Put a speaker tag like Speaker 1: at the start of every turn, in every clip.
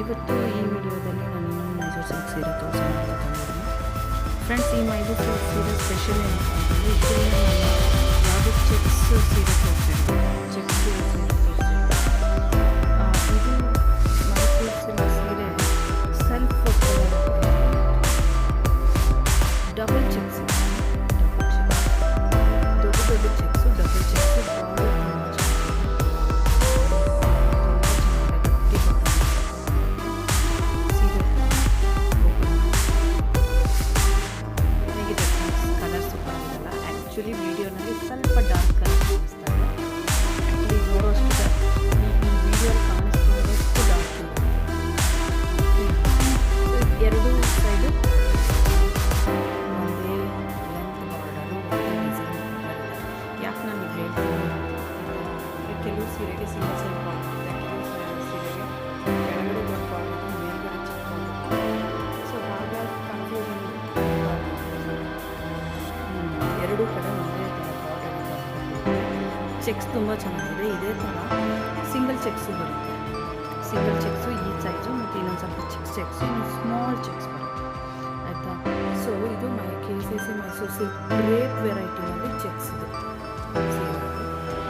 Speaker 1: ಇವತ್ತು ಈ ವಿಡಿಯೋದಲ್ಲಿ ನಾನು ಇನ್ನೊಂದು ಮೈಸೂರು ಸಿಲ್ಕ್ ಸೀರೆ ತೋರಿಸೋಣ ಅಂತ ತಂದಿದ್ದೀನಿ ಫ್ರೆಂಡ್ಸ್ ಈ ಮೈಸೂರು ಸಿಲ್ಕ್ ಸೀರೆ ಸ್ಪೆಷಲ್ ಏನಪ್ಪ ಅಂತಂದರೆ ಇದರಲ್ಲಿ ನಾನು ಯಾವುದೇ ಚೆಕ್ಸ್ ಸೀರೆ ತೋರಿಸಿದ್ದು ಚೆಕ್ಸ್ ಸೀರೆ ಎರಡೂ ಕಡೆ ಒಂದೇ ಚೆಕ್ಸ್ ತುಂಬ ಚೆನ್ನಾಗಿದೆ, ಇದೇ ಥರ ಸಿಂಗಲ್ ಚೆಕ್ಸು ಬರುತ್ತೆ. ಸಿಂಗಲ್ ಚೆಕ್ಸು ಈ ಸೈಜು ಮತ್ತು ಇನ್ನೊಂದು ಸ್ವಲ್ಪ ಚಿಕ್ಕ ಚೆಕ್ಸು ಇನ್ನೊಂದು ಸ್ಮಾಲ್ ಚೆಕ್ಸ್ ಬರುತ್ತೆ. ಆಯಿತಾ? ಸೊ ಇದು my K C C Mysuru silk grape ವೆರೈಟಿನಲ್ಲಿ checks ಇದೆ.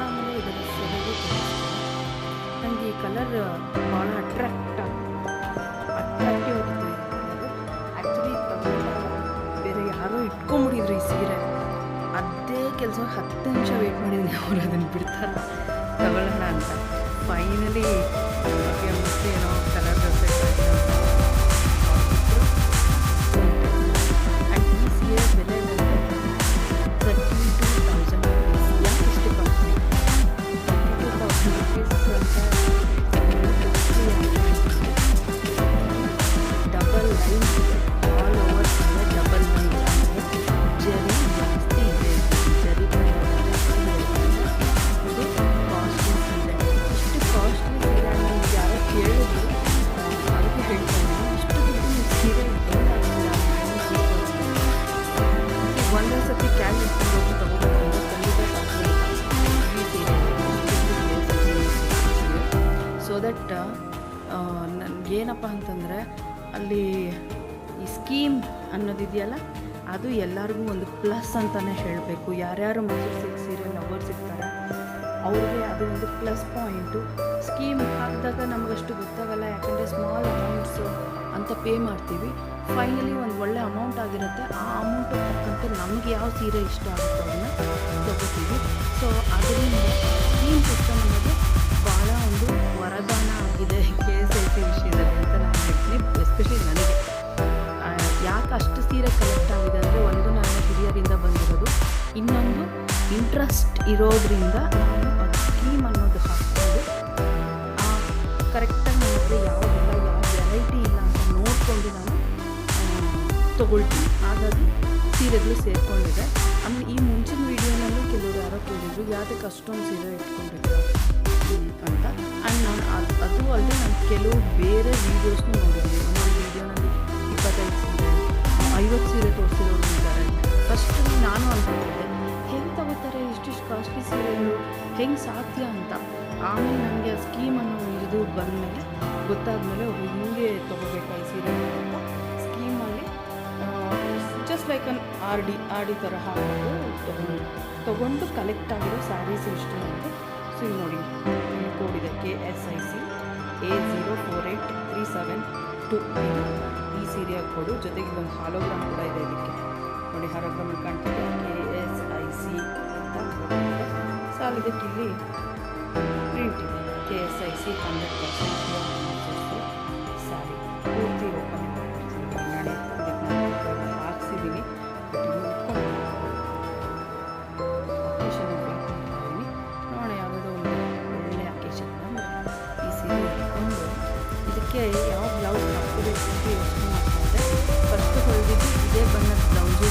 Speaker 1: ಆಮೇಲೆ ಇದರ ನನಗೆ ಈ ಕಲರ್ ಭಾಳ ಅಟ್ರಾಕ್ಟ್ ಕೆಲಸ ಹತ್ತು ನಿಮಿಷ ವೆಯ್ಟ್ ಮಾಡಿದ್ದೀನಿ ಅವ್ರು ಅದನ್ನು ಬಿಡ್ತಾರೆ. ತಗೊಳ್ಳೋಣ ಅಂತ. ಫೈನಲಿ ಏನೋ ಕಲರ್ ಆ್ಯಂಡ್ ಏನಪ್ಪ ಅಂತಂದರೆ, ಅಲ್ಲಿ ಈ ಸ್ಕೀಮ್ ಅನ್ನೋದಿದೆಯಲ್ಲ, ಅದು ಎಲ್ಲರಿಗೂ ಒಂದು ಪ್ಲಸ್ ಅಂತಲೇ ಹೇಳಬೇಕು. ಯಾರ್ಯಾರು ಮೈಸೂರು ಸಿಲ್ಕ್ ಸೀರೆ ನಂಬರ್ ಸಿಗ್ತಾರೆ ಅವ್ರಿಗೆ ಅದು ಒಂದು ಪ್ಲಸ್ ಪಾಯಿಂಟು. ಸ್ಕೀಮ್ ಹಾಕಿದಾಗ ನಮಗಷ್ಟು ಗೊತ್ತಾಗಲ್ಲ, ಯಾಕಂದರೆ ಸ್ಮಾಲ್ ಅಮೌಂಟ್ಸು ಅಂತ ಪೇ ಮಾಡ್ತೀವಿ. ಫೈನಲಿ ಒಂದು ಒಳ್ಳೆ ಅಮೌಂಟ್ ಆಗಿರುತ್ತೆ. ಆ ಅಮೌಂಟ್ ತಕ್ಕಂತೆ ನಮಗೆ ಯಾವ ಸೀರೆ ಇಷ್ಟ ಆಗುತ್ತೋ ಅದನ್ನು ತಗೋತೀವಿ. ಸೊ ಅದರಿಂದ ಸ್ಕೀಮ್ ಸಿಸ್ಟಮ್ ಅನ್ನೋದು ಭಾಳ ಒಂದು ವರದಾನ ಆಗಿದೆ. ಕೆ ಎಸ್ ಎಲ್ ಸಿ ಅಷ್ಟು ಸೀರೆ ಕಲೆಕ್ಟ್ ಆಗಿದೆ. ಅಂದರೆ ಒಂದು ನಾನು ಹಿರಿಯರಿಂದ ಬಂದಿರೋದು. ಇನ್ನೊಂದು ಇಂಟ್ರೆಸ್ಟ್ ಇರೋದ್ರಿಂದ ನಾನು ಅದು ಸ್ಕೀಮ್ ಅನ್ನೋದು ಹಾಕ್ಕೊಂಡು ಕರೆಕ್ಟಾಗಿ ಹತ್ರ ಯಾವುದಿಲ್ಲ ಯಾವ ವೆರೈಟಿ ಇಲ್ಲ ಅಂತ ನೋಡಿಕೊಂಡು ನಾನು ತೊಗೊಳ್ತೀನಿ. ಹಾಗಾಗಿ ಸೀರೆಗಳು ಸೇರಿಕೊಂಡಿದೆ. ಆಮೇಲೆ ಈ ಮುಂಚಿನ ವೀಡಿಯೋನಲ್ಲೂ ಕೆಲವರು ಯಾರೋ ಕೇಳಿದ್ರು, ಯಾವುದಕ್ಕೆ ಅಷ್ಟೊಂದು ಸೀರೆ ಇಟ್ಕೊಂಡಿದ್ರು ಅಂತ. ಆ್ಯಂಡ್ ನಾನು ಅದು ಅದು ಅಲ್ಲದೆ ನಾನು ಕೆಲವು ಬೇರೆ ವೀಡಿಯೋಸ್ನೂ ನೋಡಿದ್ದೀನಿ. ಐವತ್ತು ಸೀರೆ ತೋರಿಸಿರೋರು ಇದ್ದಾರೆ ಫಸ್ಟ್ ನಾನು ಅಂದ್ಕೊಂಡಿದ್ದೆ ಹೆಂಗೆ ತಗೋತಾರೆ ಇಷ್ಟಿಷ್ಟು ಕಾಸ್ಟ್ಲಿ ಸೀರೆಗಳು ಹೆಂಗೆ ಸಾಧ್ಯ ಅಂತ ಆಮೇಲೆ ನನಗೆ ಆ ಸ್ಕೀಮನ್ನು ಇದು ಬಂದಮೇಲೆ ಗೊತ್ತಾದಮೇಲೆ ಅವರು ಹಿಂಗೆ ತೊಗೋಬೇಕಾ ಈ ಸೀರೆ ಅಂತ ಸ್ಕೀಮಲ್ಲಿ just like an R D R D ಥರ ಹಾಕೋದು ತೊಗೊಂಡು ತೊಗೊಂಡು ಕಲೆಕ್ಟ್ ಆಗಿರೋ ಸ್ಯಾರೀಸ್ ಇಷ್ಟು ಅಂತ ಸೊ ಇಲ್ಲಿ ನೋಡಿ ಕೋಡ್ ಇದೆ K S I C A zero four eight three seven two ಈ ಹಾಕ್ಬೋದು. ಜೊತೆಗೆ ಇದೊಂದು ಹಾಲೋಗ್ರಾಮ್ ಕೂಡ ಇದೆ ಇದಕ್ಕೆ. ನೋಡಿ ಹಾಲೋಗ್ರಾಮ್ ಕಾಣ್ತಿದೆ. ಕೆ ಎಸ್ ಐ ಸಿ ಅಂತ. ಸೊ ಅಲ್ಲಿ ಇಲ್ಲಿ ಪ್ರಿಂಟ್ ಇದೆ. K S I C hundred percent ಇದಕ್ಕೆ ಯಾವ ಬ್ಲೌಸ್ ಹಾಕೋಬೇಕು ಅಂತ ಯೋಚನೆ ಮಾಡ್ಕೊಂಡೆ ಫಸ್ಟ್ ಹೊಲಿದಿದ್ದು ಇದೇ ಬಣ್ಣದ ಬ್ಲೌಸು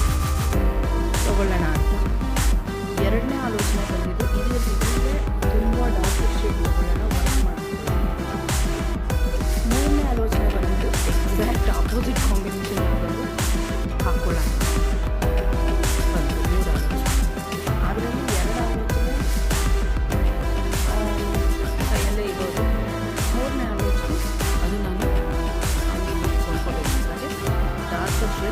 Speaker 1: ತೊಗೊಳ್ಳೋಣ ಅಂತ. ಎರಡನೇ ಆಲೋಚನೆ ಬಂದಿದ್ದು ಇದೇ ಸೀರೆ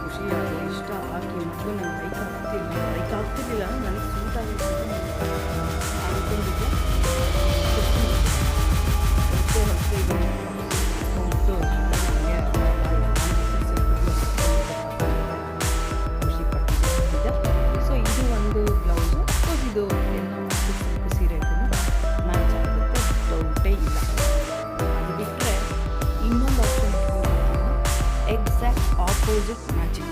Speaker 1: ಖುಷಿ ಆಗಿ ಇಷ್ಟ ಹಾಕಿ ಮೊದಲು ನಂಗೆ ಲೈಕ್ ಆಗ್ತಿರ್ಲಿಲ್ಲ ಲೈಕ್ ಆಗ್ತಿರ್ಲಿಲ್ಲ ನನಗೆ ಸೂಟ್ ಆಗಿತ್ತು ಅಂದ್ಕೊಂಡಿದ್ದೆ. Exact Magic.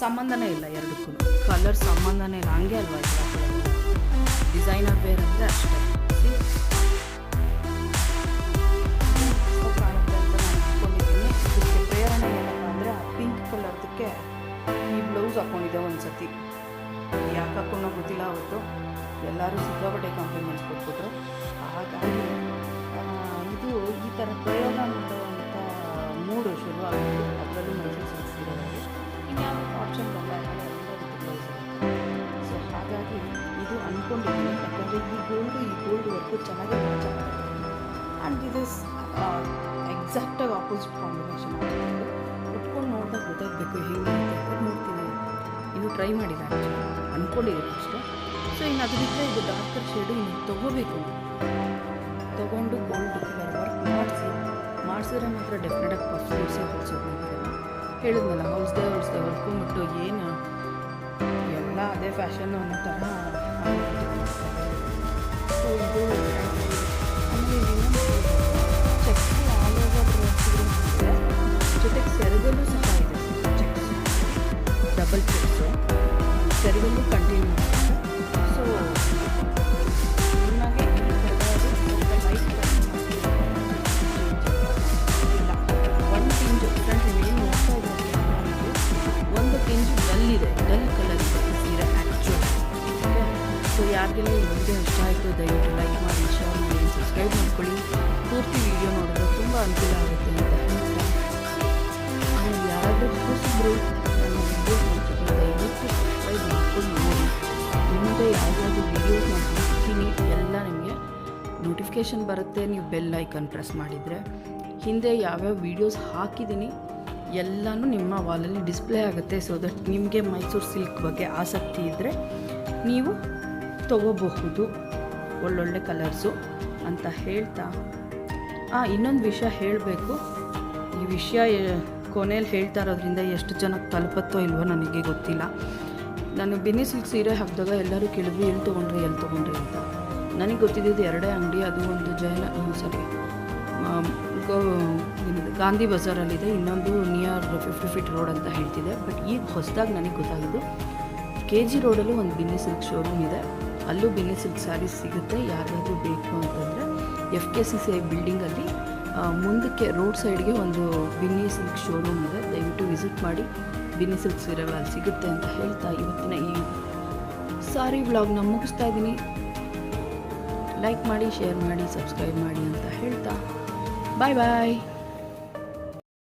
Speaker 1: ಸಂಬಂಧನೇ ಇಲ್ಲ ಎರಡಕ್ಕೂ. ಕಲರ್ ಸಂಬಂಧನೇ ಇಲ್ಲ. ಹಂಗೆ ಅಲ್ವಾ ಡಿಸೈನರ್ ಬೇರೆ ಅಂದರೆ ಅಷ್ಟೇ. ಥರ ಪ್ರಯೋಗ ಮಾಡುವಂಥ ಮೂಡು ಆಗಿದೆ. ಅದರಲ್ಲೂ ಮೈಸೂರು ಸಿಲ್ಕ್ ಸೀರೆಗಳಲ್ಲಿ ಇನ್ಯಾವ ಆಪ್ಷನ್ ಬ್ಲೌಸ್ ಸೊ ಹಾಗಾಗಿ ಇದು ಅಂದ್ಕೊಂಡಿದ್ದೀನಿ ಯಾಕಂದರೆ ಈ ಗೋಲ್ಡು ಈ ಗೋಲ್ಡ್ ವರ್ಕು ಚೆನ್ನಾಗಿ ಮ್ಯಾಚ್ ಆಗುತ್ತೆ ಆ್ಯಂಡ್ ಇದು ಎಕ್ಸಾಕ್ಟಾಗಿ ಆಪೋಸಿಟ್ ಕಾಂಬಿನೇಷನ್ ಉಟ್ಕೊಂಡು ನೋಡಿದಾಗ ಗೊತ್ತಾಗಬೇಕು ಹೇಗೆ ನೋಡ್ತೀನಿ. ಇನ್ನು ಟ್ರೈ ಮಾಡಿಲ್ಲ ಆ್ಯಕ್ಚುಲಿ ಅಂದ್ಕೊಂಡಿದ್ದೀನಿ ಅಷ್ಟೇ. ಸೊ ಇನ್ನು ಅದು ಬಿಟ್ಟರೆ ಇದು ಡಾರ್ಕರ್ ಶೇಡು ಇನ್ನು ತೊಗೋಬೇಕು ಮಾಡಿಸಿದ್ರೆ ಮಾತ್ರ ಡೆಫಿನೆಟಾಗಿ ಸ್ಲೀವ್ಸೇ ಹೊಲ್ಸೋದು ಹೇಳಿದ್ನಲ್ಲ, ಹೊಲ್ಸ್ದೆ ಹೊಲ್ಸ್ದೆ ಹೊಲ್ಕೊಂಬಿಟ್ಟು ಏನು? ಎಲ್ಲ ಅದೇ ಫ್ಯಾಷನ್ ಅನ್ನೋ ಥರ ಜೊತೆಗೆ ಸೆರಗಲ್ಲೂ ಸಹ ಇದೆ. ಡಬಲ್ ಸೆರಗಲ್ಲೂ ಕಂಟಿನ್ಯೂ ಯಾರಿಗೆಲ್ಲ ಈ ವಿಡಿಯೋ ಇಷ್ಟ ಆಯಿತು, ದಯವಿಟ್ಟು ಲೈಕ್ ಮಾಡಿ ಶೇರ್ ಮಾಡಿ ಸಬ್ಸ್ಕ್ರೈಬ್ ಮಾಡ್ಕೊಳ್ಳಿ. ಪೂರ್ತಿ ವಿಡಿಯೋ ನೋಡಿದ್ರೆ ತುಂಬ ಅನುಕೂಲ ಆಗುತ್ತೆ ಅಂತ ಹೇಳ್ತಾ ಯಾರಾದರೂ ಕೂಸಿದ್ರು ನನ್ನ ವಿಡಿಯೋಸ್ ನೋಡ್ತಿದ್ರೆ ದಯವಿಟ್ಟು ಸಬ್ಸ್ಕ್ರೈಬ್ ಮಾಡ್ಕೊಂಡು ನೋಡಿ. ಮುಂದೆ ಯಾವುದಾದ್ರೂ ವಿಡಿಯೋಸ್ ನಾನು ಹಾಕ್ತೀನಿ ಎಲ್ಲ ನಿಮಗೆ ನೋಟಿಫಿಕೇಷನ್ ಬರುತ್ತೆ. ನೀವು ಬೆಲ್ ಐಕನ್ ಪ್ರೆಸ್ ಮಾಡಿದರೆ ಹಿಂದೆ ಯಾವ್ಯಾವ ವೀಡಿಯೋಸ್ ಹಾಕಿದ್ದೀನಿ, ಎಲ್ಲನೂ ನಿಮ್ಮ ವಾಲಲ್ಲಿ ಡಿಸ್ಪ್ಲೇ ಆಗುತ್ತೆ. ಸೊ ದಟ್ ನಿಮಗೆ ಮೈಸೂರು ಸಿಲ್ಕ್ ಬಗ್ಗೆ ಆಸಕ್ತಿ ಇದ್ದರೆ ನೀವು ತಗೋಬಹುದು. ಒಳ್ಳೊಳ್ಳೆ ಕಲರ್ಸು ಅಂತ ಹೇಳ್ತಾ. ಆ, ಇನ್ನೊಂದು ವಿಷಯ ಹೇಳಬೇಕು. ಈ ವಿಷಯ ಕೊನೆಯಲ್ಲಿ ಹೇಳ್ತಾ ಇರೋದ್ರಿಂದ ಎಷ್ಟು ಜನಕ್ಕೆ ತಲುಪತ್ತೋ ಇಲ್ವೋ ನನಗೆ ಗೊತ್ತಿಲ್ಲ. ನಾನು ಬೆನ್ನಿ ಸಿಲ್ಕ್ ಸೀರೆ ಹಾಕಿದಾಗ ಎಲ್ಲರೂ ಕೇಳಿದ್ರು ಎಲ್ಲಿ ತೊಗೊಂಡ್ರಿ ಎಲ್ಲಿ ತೊಗೊಂಡ್ರಿ ಅಂತ. ನನಗೆ ಗೊತ್ತಿದ್ದು ಎರಡೇ ಅಂಗಡಿ, ಅದು ಒಂದು ಜೈನ ಸಾರಿ. ಗೋ ಗಾಂಧಿ ಬಜಾರಲ್ಲಿದೆ, ಇನ್ನೊಂದು ನಿಯರ್ ಫಿಫ್ಟಿ ಫೀಟ್ ರೋಡ್ ಅಂತ ಹೇಳ್ತಿದೆ. ಬಟ್ ಈಗ ಹೊಸದಾಗಿ ನನಗೆ ಗೊತ್ತಾಗಿದ್ದು ಕೆ ಜಿ ರೋಡಲ್ಲೂ ಒಂದು ಬಿನ್ನಿ ಸಿಲ್ಕ್ ಶೋರೂಮ್ ಇದೆ. ಅಲ್ಲೂ ಬಿಲ್ಲಿ ಸಿಲ್ಕ್ ಸ್ಯಾರೀಸ್ ಸಿಗುತ್ತೆ, ಯಾರಿಗಾದ್ರೂ ಬೇಕು ಅಂತಂದರೆ F K C C I ಬಿಲ್ಡಿಂಗಲ್ಲಿ ಮುಂದಕ್ಕೆ ರೋಡ್ ಸೈಡ್ಗೆ ಒಂದು ಬಿನ್ನಿ ಸಿಲ್ಕ್ ಶೋರೂಮ್ ಇದೆ. ದಯವಿಟ್ಟು ವಿಸಿಟ್ ಮಾಡಿ. ಬಿನ್ನಿ ಸಿಲ್ಕ್ ಸೀರೆಗಳು ಅಲ್ಲಿ ಸಿಗುತ್ತೆ ಅಂತ ಹೇಳ್ತಾ ಇವತ್ತಿನ ಈ ಸಾರಿ ಬ್ಲಾಗ್ನ ಮುಗಿಸ್ತಾ ಇದ್ದೀನಿ ಲೈಕ್ ಮಾಡಿ ಶೇರ್ ಮಾಡಿ ಸಬ್ಸ್ಕ್ರೈಬ್ ಮಾಡಿ ಅಂತ ಹೇಳ್ತಾ. ಬಾಯ್ ಬಾಯ್